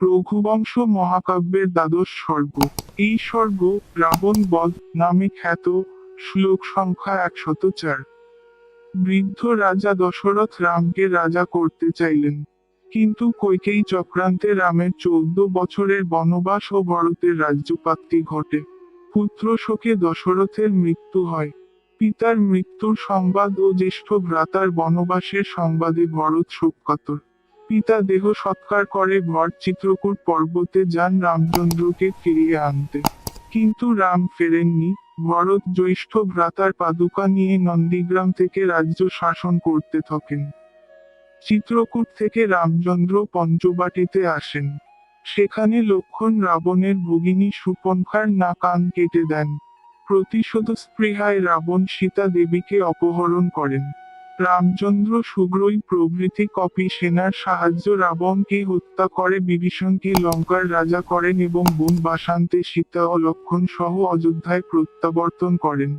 রঘুবংশ মহাকাব্যের দ্বাদশ স্বর্গ। এই স্বর্গ রাবণ বধ নামে খ্যাত, শ্লোক সংখ্যা একশত চার বৃদ্ধ রাজা দশরথ রামকে রাজা করতে চাইলেন। কিন্তু কৈকেয়ী চক্রান্তে রামের চৌদ্দ বছরের বনবাস ও ভরতের রাজ্যপ্রাপ্তি ঘটে। পুত্র শোকে দশরথের মৃত্যু হয়। পিতার মৃত্যুর সংবাদ ও জ্যেষ্ঠ ভ্রাতার বনবাসের সংবাদে ভরত শোককাতর। পিতা দেহ সৎকার করে ভর চিত্রকূট পর্বতে যান রামচন্দ্রকে ফিরিয়ে আনতে। কিন্তু রাম ফেরেননি। ভরত জ্যৈষ্ঠ ভ্রাতার পাদুকা নিয়ে নন্দীগ্রাম থেকে রাজ্য শাসন করতে থাকেন। চিত্রকূট থেকে রামচন্দ্র পঞ্চবাটিতে আসেন। সেখানে লক্ষণ রাবণের ভগিনী সুপনখার না কান কেটে দেন। প্রতিশোধ স্পৃহায় রাবণ সীতা দেবীকে অপহরণ করেন। রামচন্দ্র সুগ্রই প্রভৃতি কপি সেনার সাহায্য রাবণকে হত্যা করে, বিভীষণকে লঙ্কার রাজা করেন এবং বন বাসান্তে সীতা ও লক্ষণ সহ অযোধ্যায় প্রত্যাবর্তন করেন।